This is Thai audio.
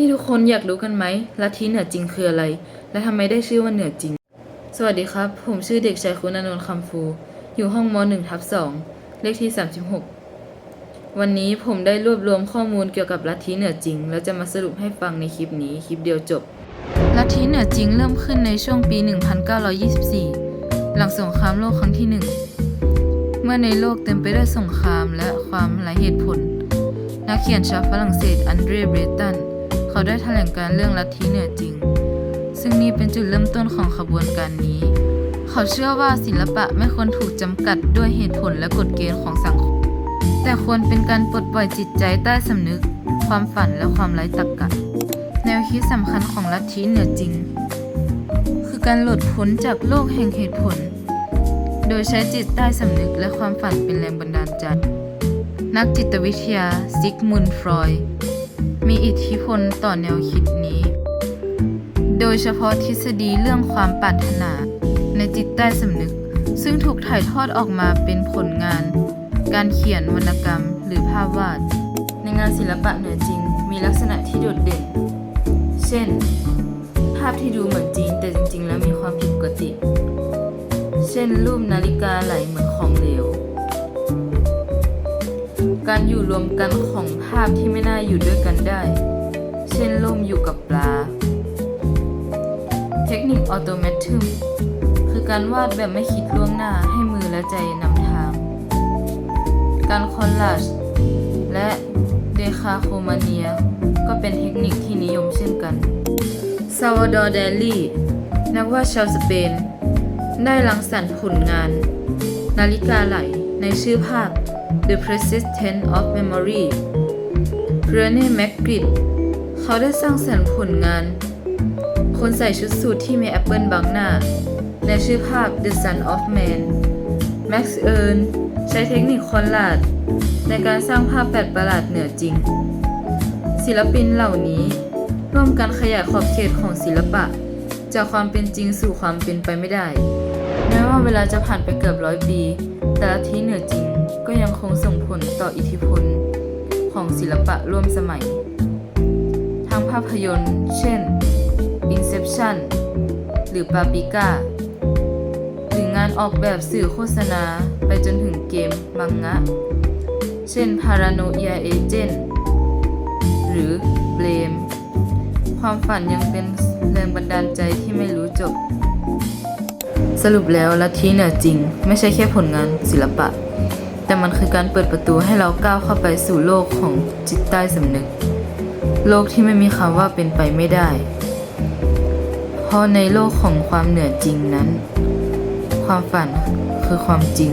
นี่ทุกคนอยากรู้กันไหมลัทธิเหนือจริงคืออะไร และทำไมได้ชื่อว่าเหนือจริง สวัสดีครับ ผมชื่อเด็กชายคุณอนนท์คำฟู อยู่ห้องม .1 ทับ2เลขที่ 36 วันนี้ผมได้รวบรวมข้อมูลเกี่ยวกับลัทธิเหนือจริง แล้วจะมาสรุปให้ฟังในคลิปนี้คลิปเดียวจบ ลัทธิเหนือจริงเริ่มขึ้นในช่วงปี 1924 หลังสงครามโลกครั้งที่หนึ่งเมื่อในโลกเต็มไปด้วยสงครามและความไร้เหตุผล นักเขียนชาวฝรั่งเศสอันเดรเบรตัน เขาได้แถลงการเรื่องลัทธิเหนือจริง ซึ่งนี่เป็นจุดเริ่มต้นของขบวนการนี้ เขาเชื่อว่าศิลปะไม่ควรถูกจำกัดด้วยเหตุผลและกฎเกณฑ์ของสังคม แต่ควรเป็นการปลดปล่อยจิตใจใต้สำนึก ความฝันและความไร้ตรรกะ แนวคิดสำคัญของลัทธิเหนือจริง คือการหลุดพ้นจากโลกแห่งเหตุผล โดยใช้จิตใต้สำนึกและความฝันเป็นแรงบันดาลใจนักจิตวิทยาซิกมุนฟรอยด์ มีอิทธิพลต่อแนวคิดนี้ โดยเฉพาะทฤษฎีเรื่องความปรารถนา ในจิตใต้สำนึก ซึ่งถูกถ่ายทอดออกมาเป็นผลงาน การเขียนวรรณกรรมหรือภาพวาด ในงานศิลปะเหนือจริง มีลักษณะที่โดดเด่น เช่น ภาพที่ดูเหมือนจริง แต่จริง ๆ แล้วมีความผิดปกติ เช่นรูปนาฬิกาไหลเหมือนของเหลว การอยู่รวมกันของภาพที่ไม่น่าอยู่ด้วยกันได้ เช่นล่มอยู่กับปลา เทคนิคออโตเมทึมคือการวาดแบบไม่คิดล่วงหน้าให้มือและใจนำทาง การคอลลาจและเดคาโคมาเนีย ก็เป็นเทคนิคที่นิยมเช่นกันซาวดอร์เดลี่นักวาดชาวสเปน ได้รังสรรค์ผลงาน นาฬิกาไหลในชื่อภาพ The Persistence of Memory เรเน่แมกกริดเขาได้สร้างสรรค์ผลงาน คนใส่ชุดสูทที่มีแอปเปิลบังหน้าในชื่อภาพ The Son of Man แม็กซ์เอิร์นใช้เทคนิคคอนลาด ในการสร้างภาพแปลกประหลาดเหนือจริง ศิลปินเหล่านี้ ร่วมกันขยายขอบเขตของศิลปะ จากความเป็นจริงสู่ความเป็นไปไม่ได้ แม้ว่าเวลาจะผ่านไปเกือบร้อยปี แต่ละที่เหนือจริง ผลต่ออิทธิพล ของศิลปะร่วมสมัย ทางภาพยนตร์ เช่น Inception หรือ Paprika หรืองานออกแบบสื่อโฆษณาไปจนถึงเกมมังงะ เช่น Paranoia Agent หรือ Blame ความฝันยังเป็นแรงบันดาลใจที่ไม่รู้จบ สรุปแล้วลัทธิเหนือจริง ไม่ใช่แค่ผลงานศิลปะ แต่มันคือการเปิดประตูให้เราก้าวเข้าไปสู่โลกของจิตใต้สำนึก โลกที่ไม่มีคำว่าเป็นไปไม่ได้ เพราะในโลกของความเหนือจริงนั้น ความฝันคือความจริง